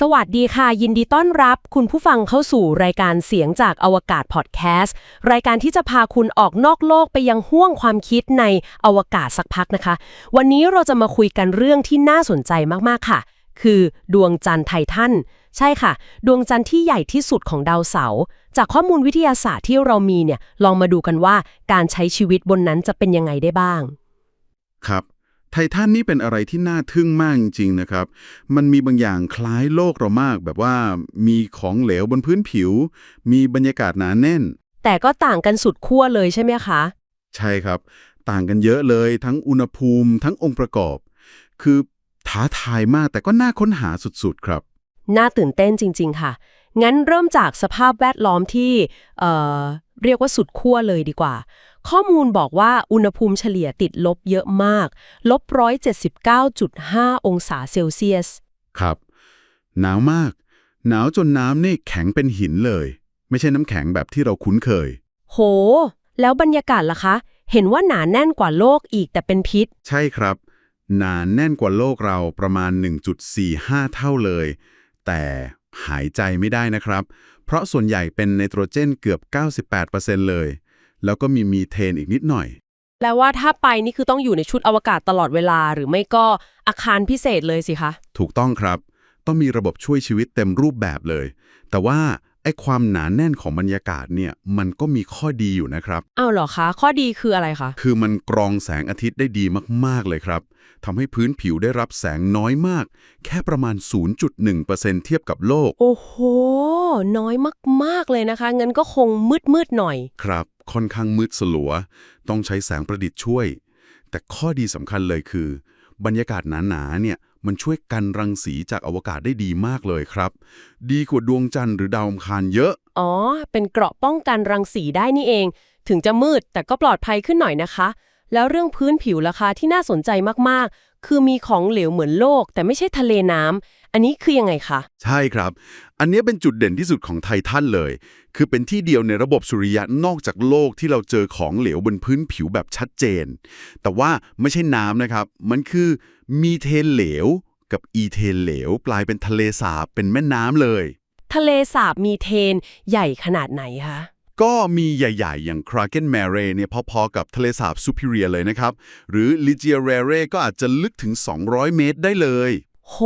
สวัสดีค่ะ ยินดีต้อนรับ คุณผู้ฟังเข้าสู่รายการเสียงจากอวกาศพอดแคสต์ รายการที่จะพาคุณออกนอกโลกไปยังห้วงความคิดในอวกาศสักพักนะคะ วันนี้เราจะมาคุยกันเรื่องที่น่าสนใจมากๆค่ะ คือดวงจันทร์ไททันใช่ค่ะ ดวงจันทร์ที่ใหญ่ที่สุดของดาวเสาร์จากข้อมูลวิทยาศาสตร์ที่เรามีเนี่ยลองมาดูกันว่าการใช้ชีวิตบนนั้นจะเป็นยังไงได้บ้าง ครับ ไททันนี่เป็นอะไรที่น่าทึ่งมากจริงๆนะครับ มันมีบางอย่างคล้ายโลกเรามาก แบบว่ามีของเหลวบนพื้นผิว มีบรรยากาศหนาแน่น แต่ก็ต่างกันสุดขั้วเลยใช่ไหมคะ ใช่ครับ ต่างกันเยอะเลย ทั้งอุณหภูมิ ทั้งองค์ประกอบ คือท้าทายมากแต่ก็น่าค้นหาสุดๆครับ น่าตื่นเต้นจริง ๆ ค่ะ งั้นเริ่มจากสภาพแวดล้อมที่เอ่อเรียกว่าสุดขั้วเลยดีกว่า ข้อมูลบอกว่าอุณหภูมิเฉลี่ยติดลบเยอะมาก ลบ179.5องศาเซลเซียส ครับ หนาวมาก หนาวจนน้ำนี่แข็งเป็นหินเลย ไม่ใช่น้ำแข็งแบบที่เราคุ้นเคย โห แล้วบรรยากาศล่ะคะ เห็นว่าหนาแน่นกว่าโลกอีกแต่เป็นพิษ ใช่ครับ หนาแน่นกว่าโลกเราประมาณ 1.45 เท่าเลย แต่หายใจไม่ได้นะครับ เพราะส่วนใหญ่เป็นไนโตรเจนเกือบ 98%เลย แล้วก็มีมีเทนอีกนิดหน่อยแล้วว่าถ้าไปนี่คือต้องอยู่ในชุดอวกาศตลอดเวลาหรือไม่ก็อาคารพิเศษเลยสิคะ ถูกต้องครับ ต้องมีระบบช่วยชีวิตเต็มรูปแบบเลย แต่ว่า ไอ้ความหนาแน่นของบรรยากาศเนี่ยมันก็มีข้อดีอยู่นะครับ อ้าวเหรอคะ ข้อดีคืออะไรคะ คือมันกรองแสงอาทิตย์ได้ดีมาก ๆ เลยครับทำให้พื้นผิวได้รับแสงน้อยมาก แค่ประมาณ 0.1%เทียบกับโลก โอ้โห น้อยมาก ๆ เลยนะคะ งั้นก็คงมืด ๆ หน่อย ครับ ค่อนข้างมืดสลัว ต้องใช้แสงประดิษฐ์ช่วย แต่ข้อดีสำคัญเลยคือ บรรยากาศหนาๆเนี่ย มันช่วยกันรังสีจากอวกาศได้ดีมากเลยครับ ดีกว่าดวงจันทร์หรือดาวอังคารเยอะ อ๋อ เป็นเกราะป้องกันรังสีได้นี่เอง ถึงจะมืดแต่ก็ปลอดภัยขึ้นหน่อยนะคะ แล้วเรื่องพื้นผิวราคาที่น่าสนใจมากๆ คือมีของเหลวเหมือนโลก แต่ไม่ใช่ทะเลน้ำ อันนี้คือยังไงคะ ใช่ครับ อันเนี้ยเป็นจุดเด่นที่สุดของไททันเลย คือเป็นที่เดียวในระบบสุริยะนอกจากโลกที่เราเจอของเหลวบนพื้นผิวแบบชัดเจน แต่ว่าไม่ใช่น้ำนะครับ มันคือมีเทนเหลว กับอีเทนเหลว กลายเป็นทะเลสาบเป็นแม่น้ำเลย ทะเลสาบมีเทนใหญ่ขนาดไหนคะก็มีใหญ่ๆ อย่าง Kraken Mare เนี่ยพอๆ กับทะเลสาบ Superior เลยนะครับ หรือ Ligia Rare ก็อาจจะลึกถึง 200 เมตรได้เลย โห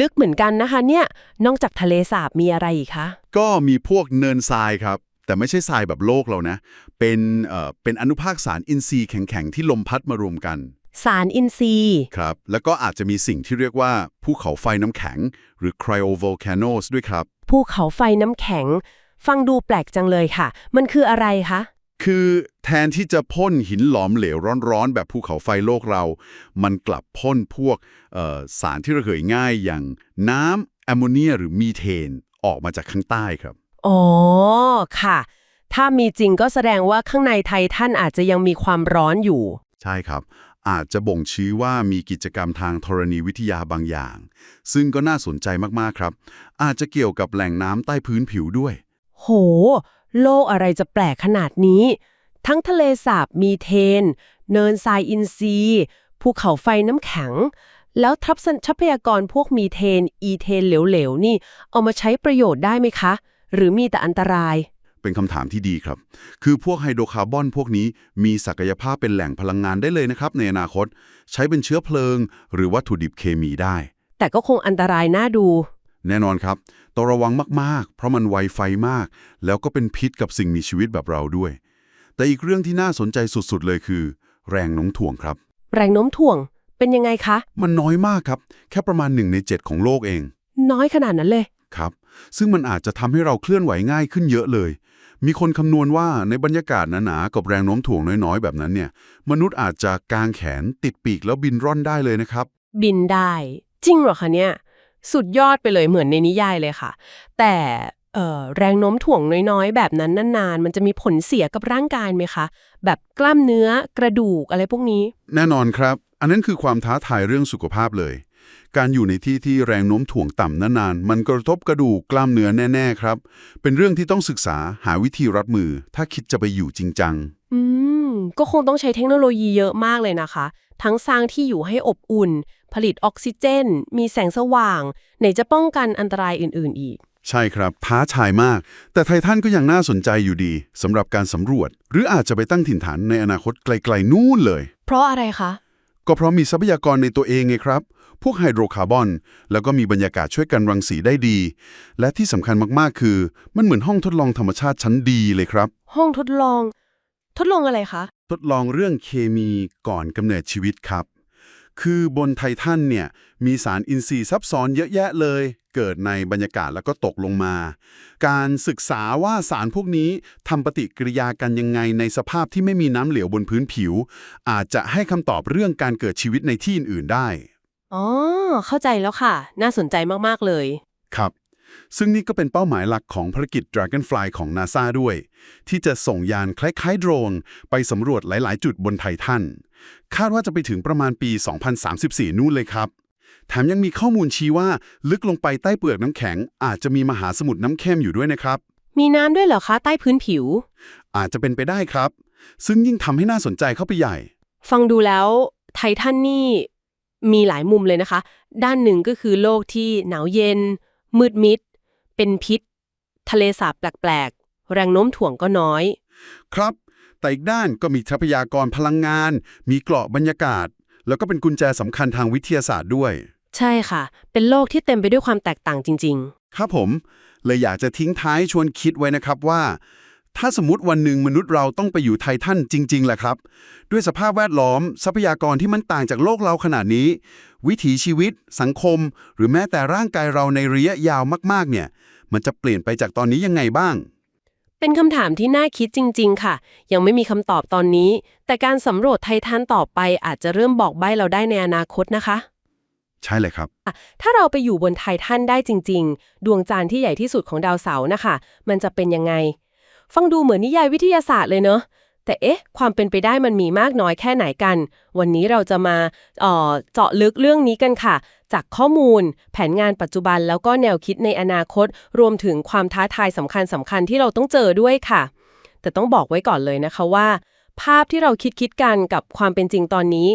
ลึกเหมือนกันนะคะเนี่ย นอกจากทะเลสาบมีอะไรอีกคะ ก็มีพวกเนินทรายครับ แต่ไม่ใช่ทรายแบบโลกเรานะ เป็นเอ่อเป็นอนุภาคสารอินทรีย์แข็งๆ ที่ลมพัดมารวมกัน สารอินทรีย์ ครับ แล้วก็อาจจะมีสิ่งที่เรียกว่าภูเขาไฟน้ำแข็ง หรือ cryovolcanoes ด้วยครับ ภูเขาไฟน้ำแข็ง ฟังดูแปลกจังเลยค่ะ มันคืออะไรคะ คือแทนที่จะพ่นหินหลอมเหลวร้อนๆ แบบภูเขาไฟโลกเรา มันกลับพ่นพวกเอ่อสารที่ระเหยง่ายอย่างน้ำแอมโมเนียหรือมีเทนออกมาจากข้างใต้ครับ อ๋อ ค่ะ ถ้ามีจริงก็แสดงว่าข้างในไททันอาจจะยังมีความร้อนอยู่ ใช่ครับ อาจจะบ่งชี้ว่ามีกิจกรรมทางธรณีวิทยาบางอย่าง ซึ่งก็น่าสนใจมากๆครับ อาจจะเกี่ยวกับแหล่งน้ำใต้พื้นผิวด้วย โห โลกอะไรจะแปลกขนาดนี้ ทั้งทะเลสาบมีเทน เนินทรายอินทรีย์ภูเขาไฟน้ำแข็ง แล้วทรัพย์ทรัพยากรพวกมีเทน อีเทนเหลวๆ นี่ เอามาใช้ประโยชน์ได้ไหมคะ หรือมีแต่อันตราย เป็นคำถามที่ดีครับ คือพวกไฮโดรคาร์บอนพวกนี้มีศักยภาพเป็นแหล่งพลังงานได้เลยนะครับ ในอนาคต ใช้เป็นเชื้อเพลิง หรือวัตถุดิบเคมีได้ แต่ก็คงอันตรายน่าดู แน่นอนครับ ต้องระวังมากๆ เพราะมันไวไฟมาก แล้วก็เป็นพิษกับสิ่งมีชีวิตแบบเราด้วย แต่อีกเรื่องที่น่าสนใจสุดๆเลยคือ แรงโน้มถ่วงครับ แรงโน้มถ่วงเป็นยังไงคะ มันน้อยมากครับ แค่ประมาณ1ใน7 ของโลกเอง น้อยขนาดนั้นเลยครับ ซึ่งมันอาจจะทำให้เราเคลื่อนไหวง่ายขึ้นเยอะเลย มีคนคำนวณว่าในบรรยากาศหนาๆกับแรงโน้มถ่วงน้อยๆ แบบนั้นเนี่ย มนุษย์อาจจะกางแขนติดปีกแล้วบินร่อนได้เลยนะครับ บินได้ จริงเหรอคะเนี่ย สุดยอดไปเลยเหมือนในนิยายเลยค่ะ แต่เอ่อแรงโน้มถ่วงน้อยๆ แบบนั้นนานๆ มันจะมีผลเสียกับร่างกายไหมคะ แบบกล้ามเนื้อกระดูกอะไรพวกนี้ แน่นอนครับ อันนั้นคือความท้าทายเรื่องสุขภาพเลย การอยู่ในที่ที่แรงโน้มถ่วงต่ำนานๆ มันกระทบกระดูกกล้ามเนื้อแน่ ๆ ครับ เป็นเรื่องที่ต้องศึกษาหาวิธีรับมือ ถ้าคิดจะไปอยู่จริงจังอืม ก็คงต้องใช้เทคโนโลยีเยอะมากเลยนะคะ ทั้งสร้างที่อยู่ให้อบอุ่น ผลิตออกซิเจน มีแสงสว่าง ไหนจะป้องกันอันตรายอื่น ๆ อีก ใช่ครับท้าทายมาก แต่ไททันก็ยังน่าสนใจอยู่ดีสำหรับการสำรวจ หรืออาจจะไปตั้งถิ่นฐานในอนาคตไกลๆนู่นเลย เพราะอะไรคะ ก็เพราะมีทรัพยากรในตัวเองไงครับ พวกไฮโดรคาร์บอน แล้วก็มีบรรยากาศช่วยกันรังสีได้ดี และที่สำคัญมากๆ คือ มันเหมือนห้องทดลองธรรมชาติชั้นดีเลยครับ ห้องทดลอง ทดลองอะไรคะ ทดลองเรื่องเคมีก่อนกำเนิดชีวิตครับ คือบนไททันเนี่ยมีสารอินทรีย์ซับซ้อนเยอะแยะเลย เกิดในบรรยากาศแล้วก็ตกลงมา การศึกษาว่าสารพวกนี้ทำปฏิกิริยากันยังไงในสภาพที่ไม่มีน้ำเหลวบนพื้นผิว อาจจะให้คำตอบเรื่องการเกิดชีวิตในที่อื่นๆได้ อ๋อ เข้าใจแล้วค่ะ น่าสนใจมาก ๆ เลย ครับ ซึ่งนี่ก็เป็นเป้าหมายหลักของภารกิจ Dragonfly ของ NASA ด้วย ที่จะส่งยานคล้ายๆ โดรน ไปสำรวจหลายๆ จุดบนไททัน คาดว่าจะไปถึงประมาณปี 2034 นู่นเลยครับแถมยังมีข้อมูลชี้ว่าลึกลงไปใต้เปลือกน้ำแข็ง อาจจะมีมหาสมุทรน้ำเค็มอยู่ด้วยนะครับ มีน้ำด้วยเหรอคะ ใต้พื้นผิว อาจจะเป็นไปได้ครับ ซึ่งยิ่งทำให้น่าสนใจเข้าไปใหญ่ ฟังดูแล้วไททันนี่มีหลายมุมเลยนะคะ ด้านหนึ่งก็คือโลกที่หนาวเย็น มืดมิด เป็นพิษ ทะเลสาบแปลกๆ แรงโน้มถ่วงก็น้อย ครับ แต่อีกด้านก็มีทรัพยากรพลังงาน มีเกราะบรรยากาศ แล้วก็เป็นกุญแจสำคัญทางวิทยาศาสตร์ด้วย ใช่ค่ะ เป็นโลกที่เต็มไปด้วยความแตกต่างจริงครับผม เลยอยากจะทิ้งท้ายชวนคิดไว้นะครับว่า ถ้าสมมติวันหนึ่งมนุษย์เราต้องไปอยู่ไททันจริงๆแหละครับ ด้วยสภาพแวดล้อม ทรัพยากรที่มันต่างจากโลกเราขนาดนี้ วิถีชีวิต สังคม หรือแม้แต่ร่างกายเราในระยะยาวมากๆ เนี่ย มันจะเปลี่ยนไปจากตอนนี้ยังไงบ้างๆเป็นคำถามที่น่าคิดจริง ๆ ค่ะ ยังไม่มีคำตอบตอนนี้ แต่การสำรวจไททันต่อไปอาจจะเริ่มบอกใบ้เราได้ในอนาคตนะคะ ใช่เลยครับ ถ้าเราไปอยู่บนไททันได้จริง ๆ ดวงจันทร์ที่ใหญ่ที่สุดของดาวเสาร์นะคะ มันจะเป็นยังไง ฟังดูเหมือนนิยายวิทยาศาสตร์เลยเนอะ แต่เอ๊ะ ความเป็นไปได้มันมีมากน้อยแค่ไหนกัน วันนี้เราจะมาเออจาะลึกเรื่องนี้กันค่ะ จากข้อมูล แผนงานปัจจุบันแล้วก็แนวคิดในอนาคต รวมถึงความท้าทายสำคัญสำคัญที่เราต้องเจอด้วยค่ะ แต่ต้องบอกไว้ก่อนเลยนะคะว่า ภาพที่เราคิดคิดกันกับความเป็นจริงตอนนี้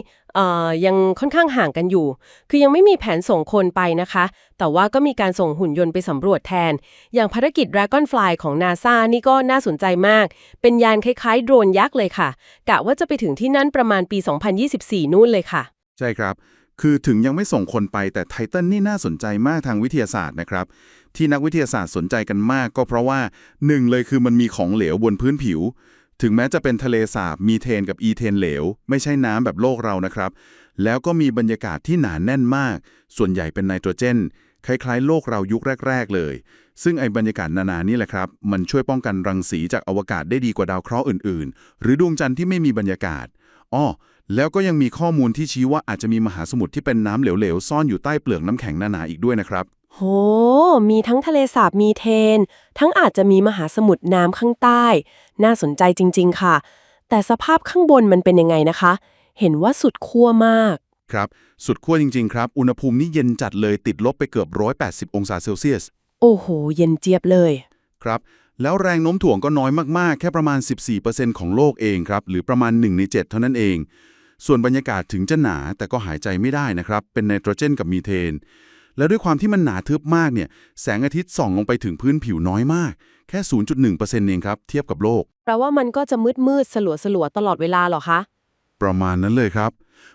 ยังค่อนข้างห่างกันอยู่ คือยังไม่มีแผนส่งคนไปนะคะ แต่ว่าก็มีการส่งหุ่นยนต์ไปสำรวจแทน อย่างภารกิจ Dragonfly ของ NASA นี่ก็น่าสนใจมาก เป็นยานคล้ายๆ โดรนยักษ์เลยค่ะ กะว่าจะไปถึงที่นั่นประมาณปี 2024 นู่นเลยค่ะ ใช่ครับ คือถึงยังไม่ส่งคนไปแต่ไททันนี่น่าสนใจมากทางวิทยาศาสตร์นะครับ ที่นักวิทยาศาสตร์สนใจกันมาก ก็เพราะว่าหนึ่งเลยคือมันมีของเหลวบนพื้นผิว ถึงแม้จะเป็นทะเลสาบมีเทนกับอีเทนเหลว ไม่ใช่น้ำแบบโลกเรานะครับ แล้วก็มีบรรยากาศที่หนานแน่นมาก ส่วนใหญ่เป็นไนโตรเจน คล้ายๆ โลกเรายุคแรก ๆ เลย ซึ่งไอ้บรรยากาศนานานี่แหละครับ มันช่วยป้องกันรังสีจากอวกาศได้ดีกว่าดาวเคราะห์อื่นๆ หรือดวงจันทร์ที่ไม่มีบรรยากาศอ้อแล้วก็ยังมีข้อมูลที่ชี้ว่าอาจจะมีมหาสมุทรที่เป็นน้ำเหลวๆซ่อนอยู่ใต้เปลือกน้ำแข็งหนาๆอีกด้วยนะครับ โห มีทั้งทะเลสาบมีเทน ทั้งอาจจะมีมหาสมุทรน้ำข้างใต้ น่าสนใจจริง ๆ ค่ะ แต่สภาพข้างบนมันเป็นยังไงนะคะ เห็นว่าสุดขั้วมาก ครับ สุดขั้วจริง ๆ ครับ อุณหภูมินี่เย็นจัดเลยติดลบไปเกือบ 180 องศาเซลเซียส โอ้โห เย็นเจี๊ยบเลย ครับ แล้วแรงโน้มถ่วงก็น้อยมาก ๆ แค่ประมาณ 14%ของโลกเองครับ หรือประมาณ 1 ใน 7 เท่านั้นเอง ส่วนบรรยากาศถึงจะหนาแต่ก็หายใจไม่ได้นะครับ เป็นไนโตรเจนกับมีเทน แล้วด้วยความที่มันหนาทึบมากเนี่ย แสงอาทิตย์ส่องลงไปถึงพื้นผิวน้อยมาก แค่ 0.1%เองครับ เทียบกับโลก แปลว่ามันก็จะมืดมืดๆสลัวสลัวๆตลอดเวลาเหรอคะ ประมาณนั้นเลยครับ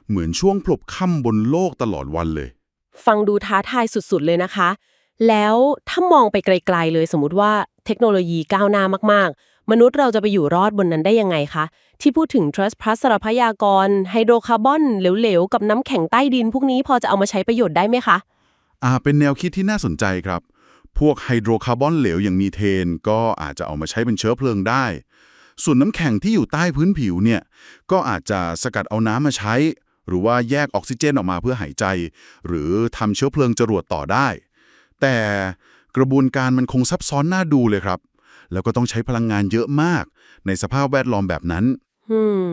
เหมือนช่วงพลบค่ำบนโลกตลอดวันเลย ฟังดูท้าทายสุดๆเลยนะคะ แล้วถ้ามองไปไกล ๆ เลยสมมุติว่าเทคโนโลยีก้าวหน้ามากๆ มนุษย์เราจะไปอยู่รอดบนนั้นได้ยังไงคะ ที่พูดถึง Trust Plus สารพยากรไฮโดรคาร์บอนเหลวๆ กับน้ำแข็งใต้ดิน พวกนี้พอจะเอามาใช้ประโยชน์ได้ไหมคะ อ่าเป็นแนวคิดที่น่าสนใจครับ พวกไฮโดรคาร์บอนเหลวอย่างมีเทน ก็อาจจะเอามาใช้เป็นเชื้อเพลิงได้ ส่วนน้ำแข็งที่อยู่ใต้พื้นผิวเนี่ย ก็อาจจะสกัดเอาน้ำมาใช้ หรือว่าแยกออกซิเจนออกมาเพื่อหายใจ หรือทำเชื้อเพลิงจรวดต่อได้ แต่กระบวนการมันคงซับซ้อนน่าดูเลยครับ แล้วก็ต้องใช้พลังงานเยอะมาก ในสภาพแวดล้อมแบบนั้น อืม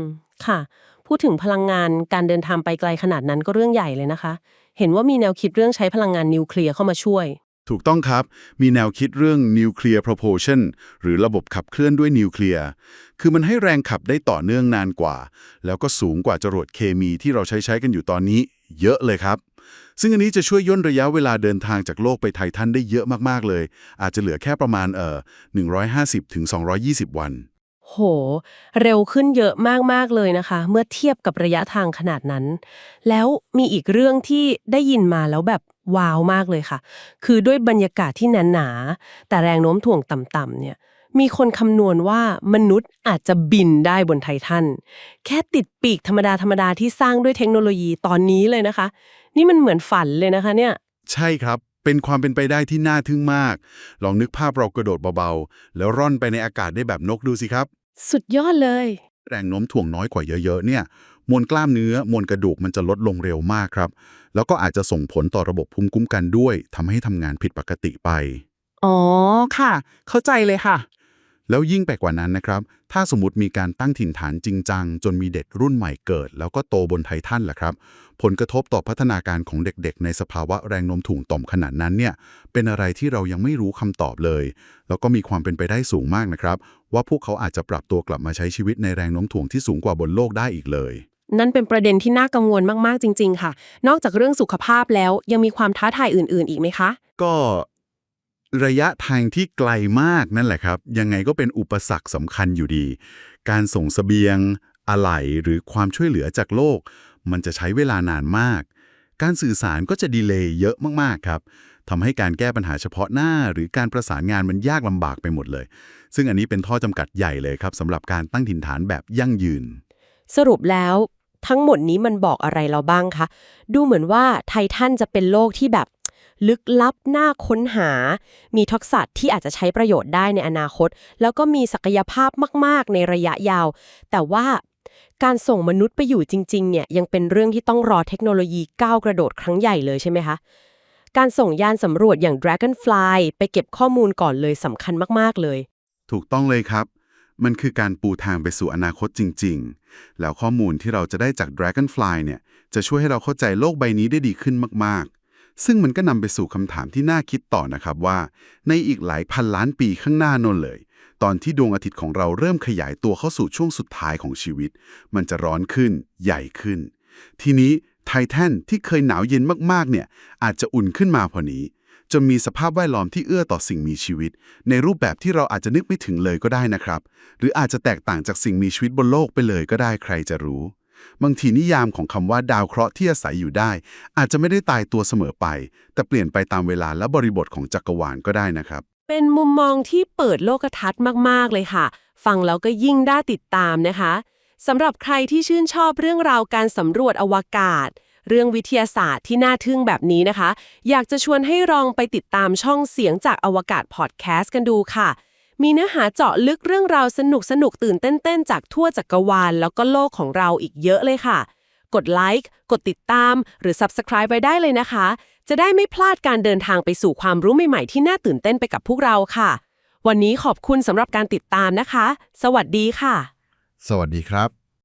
ค่ะ พูดถึงพลังงานการเดินทางไปไกลขนาดนั้นก็เรื่องใหญ่เลยนะคะ เห็นว่ามีแนวคิดเรื่องใช้พลังงานนิวเคลียร์เข้ามาช่วย ถูกต้องครับ มีแนวคิดเรื่อง nuclear propulsion หรือระบบขับเคลื่อนด้วยนิวเคลียร์ คือมันให้แรงขับได้ต่อเนื่องนานกว่า แล้วก็สูงกว่าจรวดเคมีที่เราใช้ใช้กันอยู่ตอนนี้ เยอะเลยครับ ซึ่งอันนี้จะช่วยย่นระยะเวลาเดินทางจากโลกไปไททันได้เยอะมากๆเลย อาจจะเหลือแค่ประมาณเอ่อ150ถึง220 วัน โห เร็วขึ้นเยอะมากๆเลยนะคะ เมื่อเทียบกับระยะทางขนาดนั้น แล้วมีอีกเรื่องที่ได้ยินมาแล้วแบบว้าวมากเลยค่ะ คือด้วยบรรยากาศที่หนาๆแต่แรงโน้มถ่วงต่ำๆเนี่ย มีคนคำนวณว่ามนุษย์อาจจะบินได้บนไททัน แค่ติดปีกธรรมดาธรรมดาที่สร้างด้วยเทคโนโลยีตอนนี้เลยนะคะ นี่มันเหมือนฝันเลยนะคะเนี่ย ใช่ครับ เป็นความเป็นไปได้ที่น่าทึ่งมาก ลองนึกภาพเรากระโดดเบาๆ แล้วร่อนไปในอากาศได้แบบนกดูสิครับ สุดยอดเลย แรงโน้มถ่วงน้อยกว่าเยอะๆ เนี่ย มวลกล้ามเนื้อ มวลกระดูกมันจะลดลงเร็วมากครับ แล้วก็อาจจะส่งผลต่อระบบภูมิคุ้มกันด้วยทำให้ทำงานผิดปกติไป อ๋อ ค่ะ เข้าใจเลยค่ะ แล้วยิ่งไปกว่านั้นนะครับ ถ้าสมมติมีการตั้งถิ่นฐานจริงจัง จนมีเด็กรุ่นใหม่เกิด แล้วก็โตบนไททันล่ะครับ ผลกระทบต่อพัฒนาการของเด็กๆ ในสภาวะแรงโน้มถ่วงต่อมขนาดนั้นเนี่ยเป็นอะไรที่เรายังไม่รู้คำตอบเลย แล้วก็มีความเป็นไปได้สูงมากนะครับ ว่าพวกเขาอาจจะปรับตัวกลับมาใช้ชีวิตในแรงโน้มถ่วงที่สูงกว่าบนโลกได้อีกเลยนั่นเป็นประเด็นที่น่ากังวลมาก ๆ จริง ๆ ค่ะ นอกจากเรื่องสุขภาพแล้วยังมีความท้าทายอื่น ๆ อีกไหมคะ ก็ ระยะทางที่ไกลมากนั่นแหละครับ ยังไงก็เป็นอุปสรรคสำคัญอยู่ดี การส่งเสบียง อะไหล่หรือความช่วยเหลือจากโลก มันจะใช้เวลานานมาก การสื่อสารก็จะดีเลย์เยอะมากๆครับทำให้การแก้ปัญหาเฉพาะหน้า หรือการประสานงานมันยากลำบากไปหมดเลย ซึ่งอันนี้เป็นข้อจำกัดใหญ่เลยครับสำหรับการตั้งถิ่นฐานแบบยั่งยืน สรุปแล้วทั้งหมดนี้มันบอกอะไรเราบ้างคะ ดูเหมือนว่าไททันจะเป็นโลกที่แบบ ลึกลับน่าค้นหา มีทักษะที่อาจจะใช้ประโยชน์ได้ในอนาคต แล้วก็มีศักยภาพมาก ๆ ในระยะยาว แต่ว่าการส่งมนุษย์ไปอยู่จริง ๆ เนี่ยยังเป็นเรื่องที่ต้องรอเทคโนโลยีก้าวกระโดดครั้งใหญ่เลยใช่ไหมคะการส่งยานสำรวจอย่าง Dragonfly ไปเก็บข้อมูลก่อนเลยสำคัญมาก ๆ เลย ถูกต้องเลยครับ มันคือการปูทางไปสู่อนาคตจริง ๆ แล้วข้อมูลที่เราจะได้จาก Dragonfly เนี่ย จะช่วยให้เราเข้าใจโลกใบนี้ได้ดีขึ้นมากๆ ซึ่งมันก็นำไปสู่คำถามที่น่าคิดต่อนะครับว่า ในอีกหลายพันล้านปีข้างหน้านนเลย ตอนที่ดวงอาทิตย์ของเราเริ่มขยายตัวเข้าสู่ช่วงสุดท้ายของชีวิต มันจะร้อนขึ้น ใหญ่ขึ้น ทีนี้ไททันที่เคยหนาวเย็นมากๆเนี่ยอาจจะอุ่นขึ้นมาพอนี้จนมีสภาพแวดล้อมที่เอื้อต่อสิ่งมีชีวิต ในรูปแบบที่เราอาจจะนึกไม่ถึงเลยก็ได้นะครับ หรืออาจจะแตกต่างจากสิ่งมีชีวิตบนโลกไปเลยก็ได้ใครจะรู้ บางทีนิยามของคำว่าดาวเคราะห์ที่อาศัยอยู่ได้ อาจจะไม่ได้ตายตัวเสมอไป แต่เปลี่ยนไปตามเวลาและบริบทของจักรวาลก็ได้นะครับ เป็นมุมมองที่เปิดโลกทัศน์มาก ๆ เลยค่ะ ฟังแล้วก็ยิ่งได้ติดตามนะคะสำหรับใครที่ชื่นชอบเรื่องราวการสำรวจอวกาศ เรื่องวิทยาศาสตร์ที่น่าทึ่งแบบนี้นะคะ อยากจะชวนให้ลองไปติดตามช่องเสียงจากอวกาศพอดแคสต์กันดูค่ะ มีเนื้อหาเจาะลึกเรื่องราวสนุกสนุกตื่นเต้นๆ จากทั่วจักรวาล แล้วก็โลกของเราอีกเยอะเลยค่ะ กดไลค์กดติดตาม หรือ Subscribe ไว้ได้เลยนะคะ จะได้ไม่พลาดการเดินทางไปสู่ความรู้ใหม่ๆ ที่น่าตื่นเต้นไปกับพวกเราค่ะ วันนี้ขอบคุณสำหรับการติดตามนะคะ สวัสดีค่ะ สวัสดีครับ